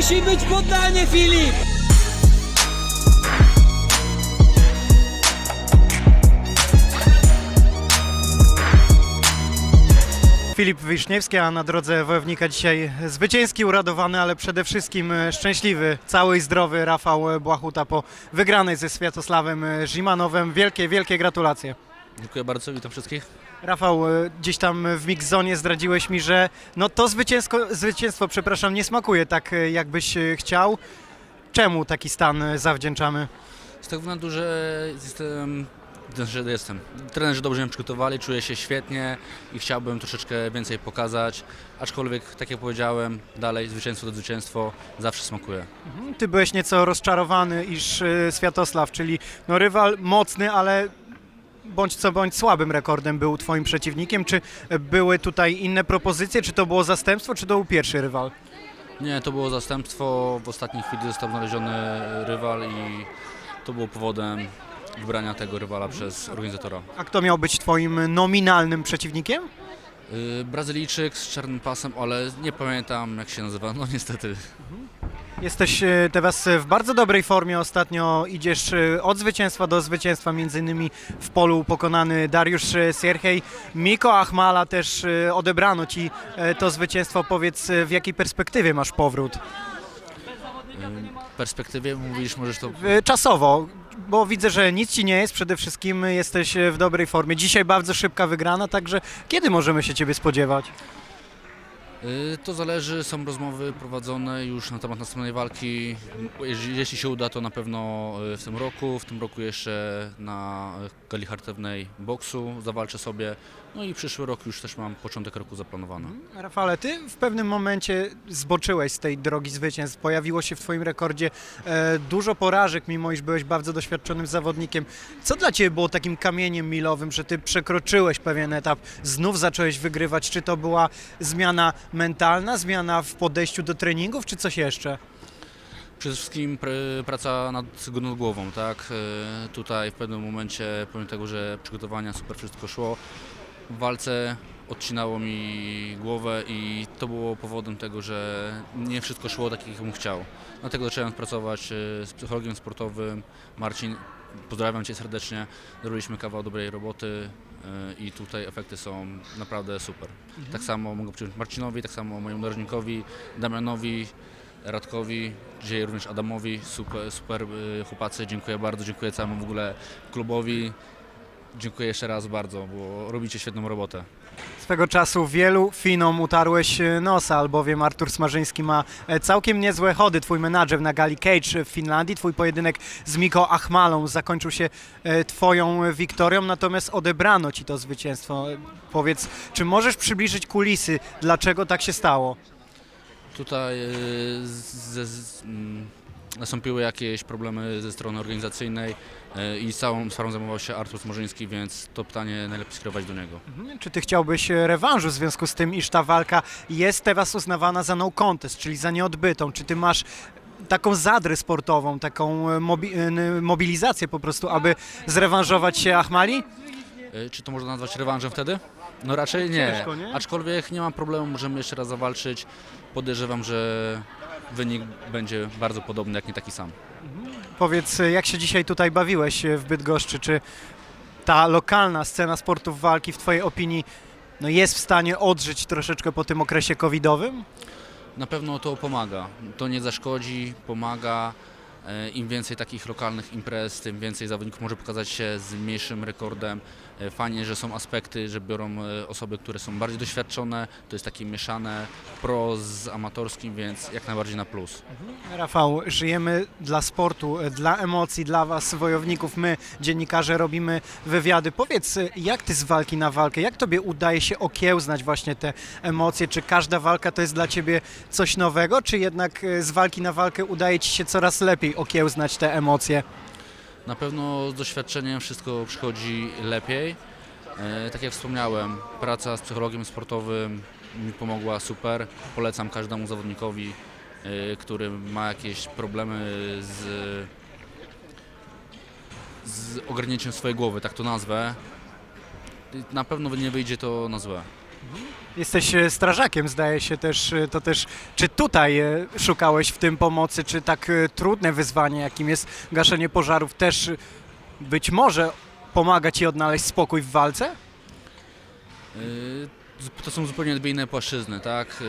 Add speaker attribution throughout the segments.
Speaker 1: Musi być poddanie, Filip!
Speaker 2: Filip Wiszniewski, a na drodze wojownika dzisiaj zwycięski, uradowany, ale przede wszystkim e, szczęśliwy, cały i zdrowy Rafał Błachuta po wygranej ze Światosławem e, Zimanowem. Wielkie, wielkie gratulacje.
Speaker 3: Dziękuję bardzo, witam wszystkich.
Speaker 2: Rafał, e, gdzieś tam w mixzonie zdradziłeś mi, że no to zwycięsko, zwycięstwo, przepraszam, nie smakuje tak, e, jakbyś e, chciał. Czemu taki stan zawdzięczamy?
Speaker 3: Z tego względu, że jestem, że jestem. Trenerzy dobrze mnie przygotowali, czuję się świetnie i chciałbym troszeczkę więcej pokazać. Aczkolwiek, tak jak powiedziałem, dalej zwycięstwo to zwycięstwo zawsze smakuje.
Speaker 2: Ty byłeś nieco rozczarowany, iż Światosław, czyli no rywal mocny, ale bądź co bądź słabym rekordem był twoim przeciwnikiem. Czy były tutaj inne propozycje? Czy to było zastępstwo, czy to był pierwszy rywal?
Speaker 3: Nie, to było zastępstwo. W ostatniej chwili został znaleziony rywal i to było powodem wybrania tego rywala przez organizatora.
Speaker 2: A kto miał być twoim nominalnym przeciwnikiem?
Speaker 3: Yy, Brazylijczyk z czarnym pasem, ale nie pamiętam jak się nazywa, no niestety.
Speaker 2: Jesteś e, teraz w bardzo dobrej formie. Ostatnio idziesz e, od zwycięstwa do zwycięstwa, między innymi w polu pokonany Dariusz e, Sierhej. Miko Achmala też e, odebrano ci e, to zwycięstwo. Powiedz, e, w jakiej perspektywie masz powrót?
Speaker 3: W perspektywie mówisz, możesz to
Speaker 2: E, Czasowo, bo widzę, że nic ci nie jest. Przede wszystkim jesteś e, w dobrej formie. Dzisiaj bardzo szybka wygrana, także kiedy możemy się ciebie spodziewać?
Speaker 3: Y, To zależy, są rozmowy prowadzone już na temat następnej walki. Jeśli, się uda, to na pewno y, w tym roku. W tym roku jeszcze na gali charytatywnej boksu zawalczę sobie. No i przyszły rok już też mam początek roku zaplanowany.
Speaker 2: Rafale, ty w pewnym momencie zboczyłeś z tej drogi zwycięstw. Pojawiło się w twoim rekordzie e, dużo porażek, mimo iż byłeś bardzo doświadczonym zawodnikiem. Co dla ciebie było takim kamieniem milowym, że ty przekroczyłeś pewien etap, znów zacząłeś wygrywać? Czy to była zmiana mentalna, zmiana w podejściu do treningów, czy coś jeszcze?
Speaker 3: Przede wszystkim pr- praca nad, nad głową, tak? Y, Tutaj w pewnym momencie, pomimo tego, że przygotowania super wszystko szło, w walce odcinało mi głowę i to było powodem tego, że nie wszystko szło tak, jak bym chciał. Dlatego zacząłem pracować y, z psychologiem sportowym. Marcin, pozdrawiam Cię serdecznie. Zrobiliśmy kawał dobrej roboty i tutaj efekty są naprawdę super. Tak samo mogę przyjąć Marcinowi, tak samo mojemu narożnikowi, Damianowi, Radkowi, dzisiaj również Adamowi, super, super y, chłopacy, dziękuję bardzo, dziękuję całemu w ogóle klubowi, dziękuję jeszcze raz bardzo, bo robicie świetną robotę.
Speaker 2: Swego czasu wielu Finom utarłeś e, nosa, albowiem Artur Smarzyński ma e, całkiem niezłe chody. Twój menadżer na gali Cage w Finlandii, twój pojedynek z Miko Achmalą zakończył się e, twoją wiktorią, natomiast odebrano ci to zwycięstwo. Powiedz, czy możesz przybliżyć kulisy, dlaczego tak się stało?
Speaker 3: Tutaj z, mm, nastąpiły jakieś problemy ze strony organizacyjnej y, i całą sprawą zajmował się Artur Smorzyński, więc to pytanie najlepiej skierować do niego.
Speaker 2: Mhm. Czy ty chciałbyś e, rewanżu w związku z tym, iż ta walka jest teraz uznawana za no contest, czyli za nieodbytą? Czy ty masz taką zadrę sportową, taką e, mobi- e, mobilizację po prostu, aby zrewanżować się Achmali?
Speaker 3: Czy to można nazwać rewanżem wtedy? No raczej nie.
Speaker 2: Ciężko, nie?
Speaker 3: Aczkolwiek nie mam problemu, możemy jeszcze raz zawalczyć. Podejrzewam, że wynik będzie bardzo podobny, jak nie taki sam.
Speaker 2: Powiedz, jak się dzisiaj tutaj bawiłeś w Bydgoszczy? Czy ta lokalna scena sportów walki w twojej opinii no jest w stanie odżyć troszeczkę po tym okresie covidowym?
Speaker 3: Na pewno to pomaga. To nie zaszkodzi, pomaga. E, Im więcej takich lokalnych imprez, tym więcej zawodników może pokazać się z mniejszym rekordem. E, Fajnie, że są aspekty, że biorą e, osoby, które są bardziej doświadczone. To jest takie mieszane pro z amatorskim, więc jak najbardziej na plus.
Speaker 2: Rafał, żyjemy dla sportu, dla emocji, dla was, wojowników. My, dziennikarze, robimy wywiady. Powiedz, jak ty z walki na walkę, jak tobie udaje się okiełznać właśnie te emocje? Czy każda walka to jest dla ciebie coś nowego, czy jednak z walki na walkę udaje ci się coraz lepiej okiełznać te emocje?
Speaker 3: Na pewno z doświadczeniem wszystko przychodzi lepiej. E, Tak jak wspomniałem, praca z psychologiem sportowym mi pomogła super. Polecam każdemu zawodnikowi, e, który ma jakieś problemy z, z ogarnięciem swojej głowy, tak to nazwę. Na pewno nie wyjdzie to na złe.
Speaker 2: Jesteś e, strażakiem, zdaje się też, e, to też, czy tutaj e, szukałeś w tym pomocy, czy tak trudne wyzwanie, jakim jest gaszenie pożarów, też być może pomaga Ci odnaleźć spokój w walce?
Speaker 3: To są zupełnie dwie inne płaszczyzny, tak?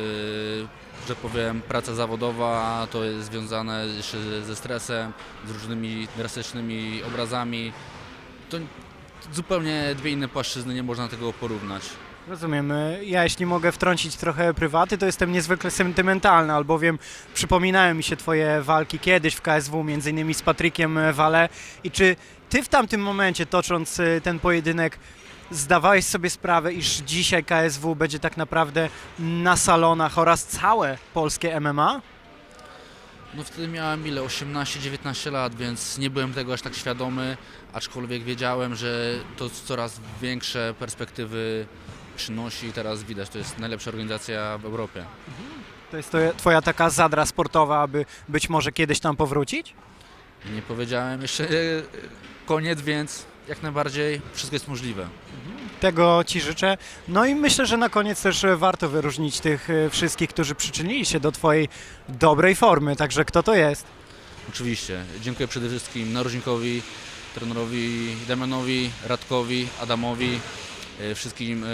Speaker 3: Że powiem, praca zawodowa to jest związane ze stresem, z różnymi drastycznymi obrazami. To zupełnie dwie inne płaszczyzny, nie można tego porównać.
Speaker 2: Rozumiem. Ja jeśli mogę wtrącić trochę prywaty, to jestem niezwykle sentymentalny, albowiem przypominają mi się Twoje walki kiedyś w KSW, między innymi z Patrykiem Wale. I czy Ty w tamtym momencie, tocząc e, ten pojedynek, zdawałeś sobie sprawę, iż dzisiaj KSW będzie tak naprawdę na salonach oraz całe polskie MMA?
Speaker 3: No wtedy miałem ile? 18-19 lat, więc nie byłem tego aż tak świadomy, aczkolwiek wiedziałem, że to coraz większe perspektywy przynosi i teraz widać, to jest najlepsza organizacja w Europie.
Speaker 2: To jest to Twoja taka zadra sportowa, aby być może kiedyś tam powrócić?
Speaker 3: Nie powiedziałem jeszcze e, koniec, więc jak najbardziej wszystko jest możliwe.
Speaker 2: Tego Ci życzę. No i myślę, że na koniec też e, warto wyróżnić tych e, wszystkich, którzy przyczynili się do Twojej dobrej formy. Także kto to jest?
Speaker 3: Oczywiście. Dziękuję przede wszystkim narożnikowi, trenerowi Damianowi, Radkowi, Adamowi, wszystkim e,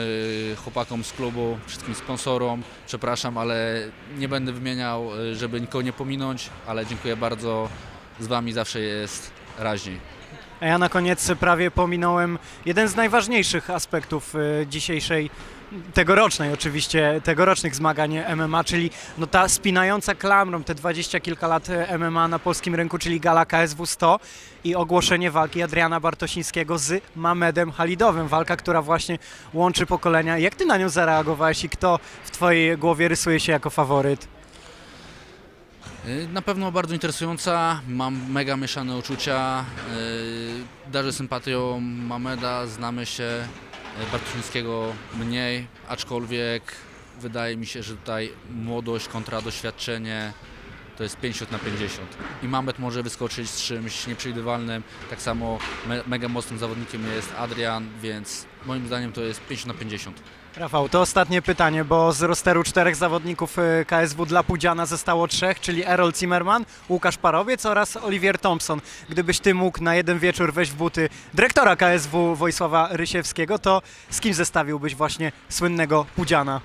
Speaker 3: chłopakom z klubu, wszystkim sponsorom. Przepraszam, ale nie będę wymieniał, e, żeby nikogo nie pominąć, ale dziękuję bardzo. Z Wami zawsze jest raźniej.
Speaker 2: A ja na koniec prawie pominąłem jeden z najważniejszych aspektów e, dzisiejszej, tegorocznej oczywiście, tegorocznych zmagań MMA, czyli no ta spinająca klamrą te dwadzieścia kilka lat MMA na polskim rynku, czyli gala KSW 100 i ogłoszenie walki Adriana Bartosińskiego z Mamedem Halidowym. Walka, która właśnie łączy pokolenia. Jak ty na nią zareagowałeś i kto w twojej głowie rysuje się jako faworyt?
Speaker 3: Na pewno bardzo interesująca, mam mega mieszane uczucia, y, darzę sympatią Mameda, znamy się, Bartoszyńskiego mniej, aczkolwiek wydaje mi się, że tutaj młodość kontra doświadczenie to jest 50 na 50 i Mamed może wyskoczyć z czymś nieprzewidywalnym, tak samo me, mega mocnym zawodnikiem jest Adrian, więc moim zdaniem to jest 50 na 50.
Speaker 2: Rafał, to ostatnie pytanie, bo z rosteru czterech zawodników e, KSW dla Pudziana zostało trzech, czyli Errol Zimmerman, Łukasz Parowiec oraz Olivier Thompson. Gdybyś ty mógł na jeden wieczór wejść w buty dyrektora KSW Wojsława Rysiewskiego, to z kim zestawiłbyś właśnie słynnego Pudziana?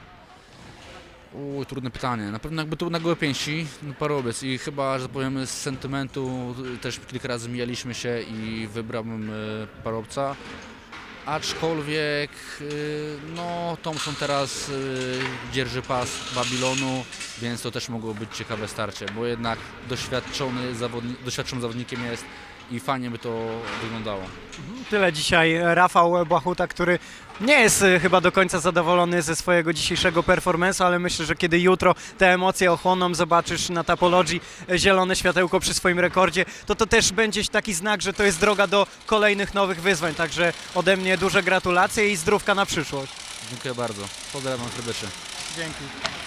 Speaker 3: Uuu, trudne pytanie. Na pewno jakby to na gołe pięści, no parowiec i chyba, że tak powiem z sentymentu y, też kilka razy mijaliśmy się i wybrałbym y, parobca. Aczkolwiek, y, no Thompson teraz y, dzierży pas Babilonu, więc to też mogło być ciekawe starcie, bo jednak doświadczony zawodni doświadczonym zawodnikiem jest i fajnie by to wyglądało.
Speaker 2: Tyle dzisiaj Rafał Błachuta, który nie jest e, chyba do końca zadowolony ze swojego dzisiejszego performance'u, ale myślę, że kiedy jutro te emocje ochłoną, zobaczysz na Tapologii e, zielone światełko przy swoim rekordzie, to to też będzie taki znak, że to jest droga do kolejnych nowych wyzwań. Także ode mnie duże gratulacje i zdrówka na przyszłość.
Speaker 3: Dziękuję bardzo. Pozdrawiam serdecznie.
Speaker 2: Dzięki.